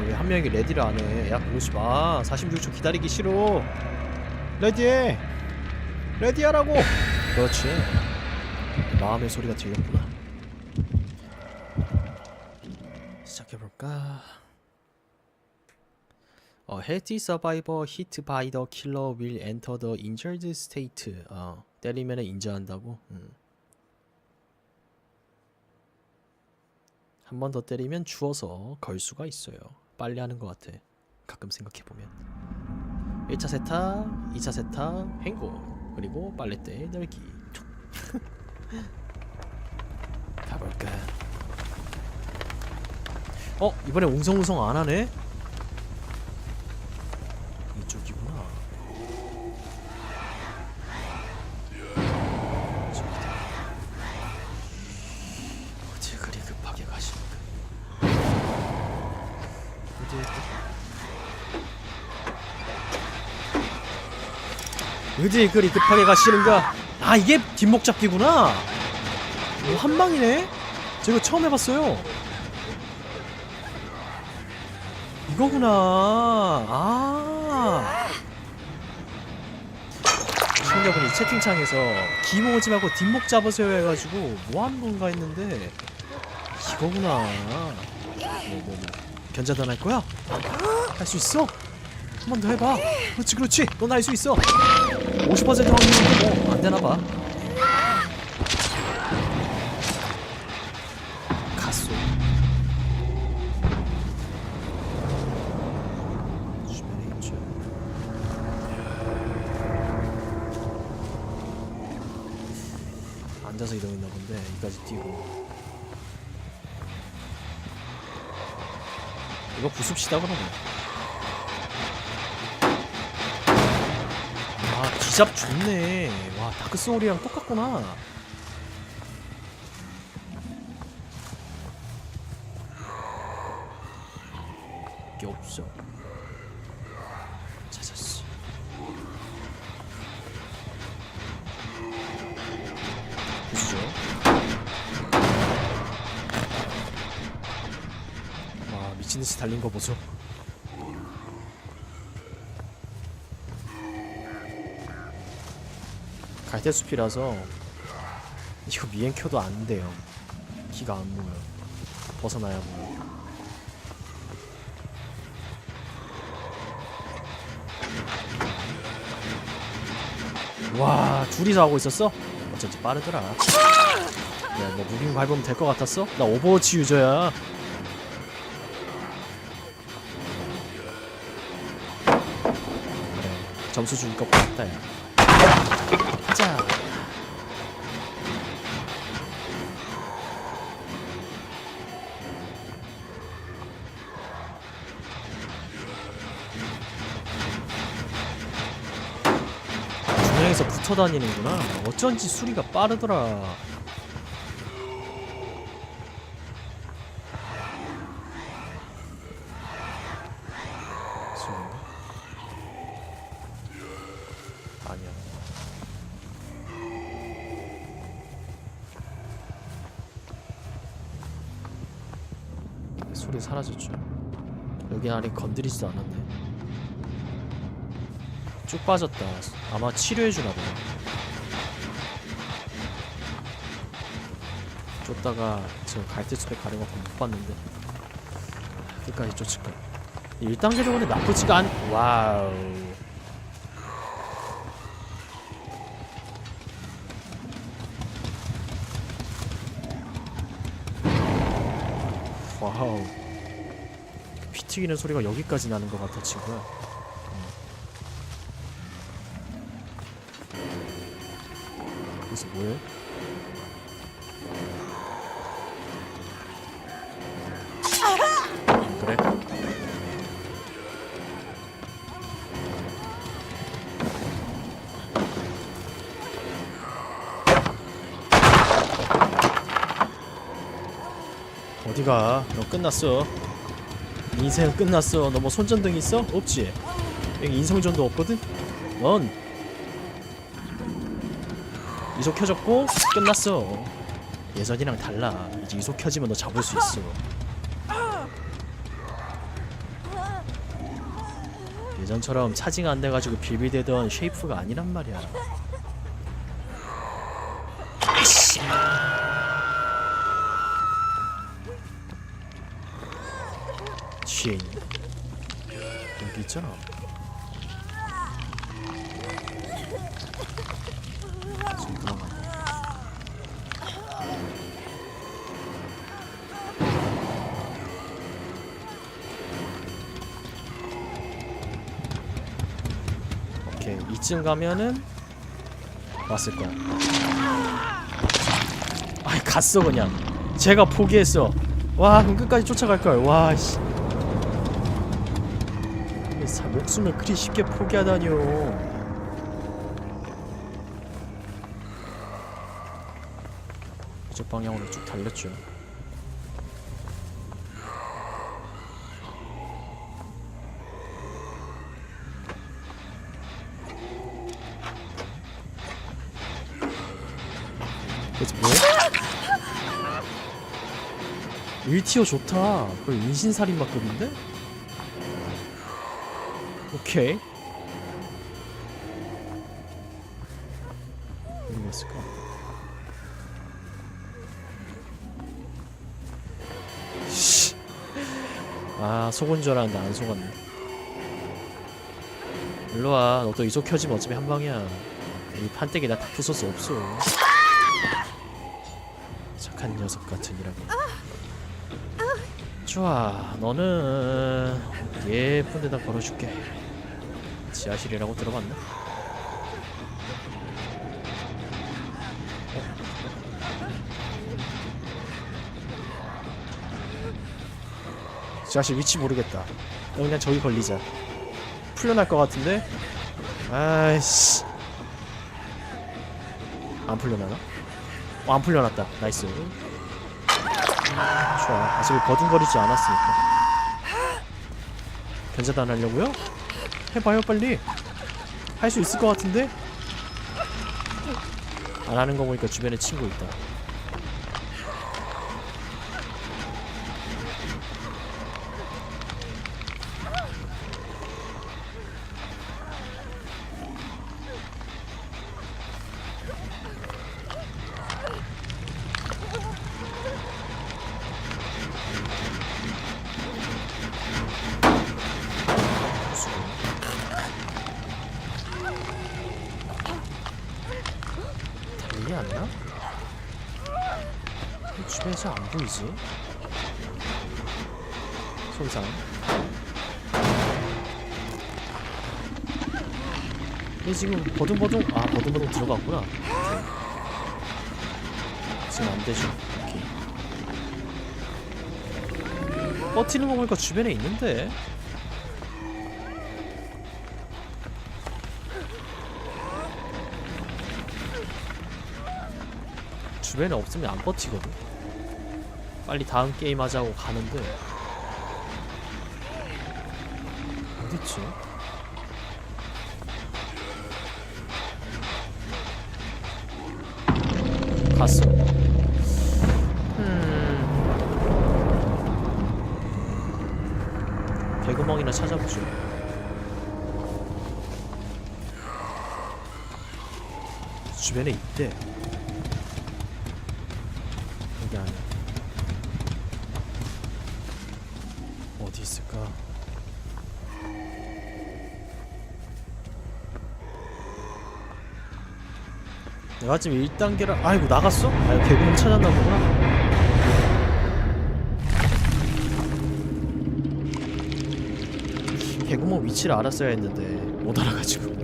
왜 한 명이 레디를 안 해? 야 그러지 마. 46초 기다리기 싫어. 레디해. 레디하라고. 그렇지. 마음의 소리가 들렸구나. 시작해 볼까? 어, healthy survivor hit by the killer will enter the injured state. 어, 때리면 인저한다고. 음. 한번 더 때리면 주워서 걸 수가 있어요. 빨리 하는 것 같아. 가끔 생각해 보면. 1차 세탁, 2차 세탁, 헹궈, 그리고 빨래대 널기. 툭. 가볼까? 어 이번에 웅성웅성 안 하네? 이쪽이구나. 저기다. 어디 그리 급하게 가시는가? 어디 어디 그리 급하게 가시는가? 아 이게 뒷목 잡기구나. 오, 한 방이네. 저 이거 처음 해봤어요. 이거구나. 아. 시청자분이 채팅창에서 기모 오지 말고 뒷목 잡으세요 해가지고 뭐 하는 건가 했는데 이거구나. 뭐, 뭐, 뭐. 견자단 할 거야? 할 수 있어? 한 번 더 해봐. 그렇지, 그렇지. 넌 할 수 있어. 50% 확률인데 뭐 안 되나 봐. 갔어. 주변에 있죠. 앉아서 이동했나 본데 여기까지 뛰고 이거 부숩시다 그러면 아 기잡 좋네. 와 다크 소울이랑 똑같구나. 게 없어. 찾았어. 보시죠 와 미친듯이 달린 거 보소 갈대숲이라서 이거 미행 켜도 안 돼요. 키가 안 모여. 벗어나야 모여. 와 둘이서 하고 있었어? 어쩐지 빠르더라. 야뭐 무빙 밟으면 될 것 같았어? 나 오버워치 유저야. 그래 점수 줄것 같다 야 중앙에서 붙어 다니는구나. 어쩐지 수리가 빠르더라. 아니야. 소리 사라졌죠. 여기 안에 건드리지도 않았네. 쭉 빠졌다. 아마 치료해주나 보네. 쫓다가 지금 갈대 숲에 가려고 못 봤는데 끝까지 쫓을 거야. 1단계도 근데 나쁘지가 않. 와우. 와우. 피 튀기는 소리가 여기까지 나는 것 같아 친구야. 그래서 뭐해? 그래? 어디가? 너 끝났어. 인생은 끝났어. 너 뭐 손전등 있어? 없지? 여기 인성전도 없거든? 넌 이속 켜졌고 끝났어. 예전이랑 달라. 이제 이속 켜지면 너 잡을 수 있어. 예전처럼 차징 안 돼가지고 빌빌대던 쉐이프가 아니란 말이야. 뒤에 있네. 여기 있잖아. 오케이 이쯤 가면은 왔을 거야. 아이 갔어 그냥. 제가 포기했어. 와 그럼 끝까지 쫓아갈 걸. 와 씨. 목숨을 그리 쉽게 포기하다니요. 이쪽 방향으로 쭉 달렸죠. 뭐해? 1티어 좋다. 거의 인신살인마급인데? 오케이. 아 속은 줄 알았는데 안 속았네. 일로 와. 너 또 이속 켜지면 어차피 한 방이야. 이 판때기 나 다 부숴서 없어. 착한 녀석 같으니라고. 좋아, 너는 예쁜 데다 걸어줄게. 지하실이라고 들어봤나? 어? 지하실 위치 모르겠다. 너 그냥 저기 걸리자. 풀려날 것 같은데? 아이씨. 안 풀려나나? 어, 안 풀려났다. 나이스. 좋아. 아직 버둥거리지 않았으니까. 견제단 하려고요? 해봐요 빨리. 할 수 있을 것 같은데? 안 하는 거 보니까 주변에 친구 있다. 달리 않나? 이 주변에서 안 보이지? 손상. 얘 지금 버둥버둥 아 버둥버둥 들어갔구나. 지금 안 되죠. 오케이. 버티는 거 보니까 주변에 있는데. 주변에 없으면 안 버티거든. 빨리 다음 게임 하자고 가는데 어딨지? 갔어. 음. 개구멍이나 찾아보죠. 주변에 있대. 여기 안에 어디 있을까? 내가 지금 1단계라 아이고 나갔어? 아 개구멍 찾았나 보구나 개구멍 위치를 알았어야 했는데 못 알아가지고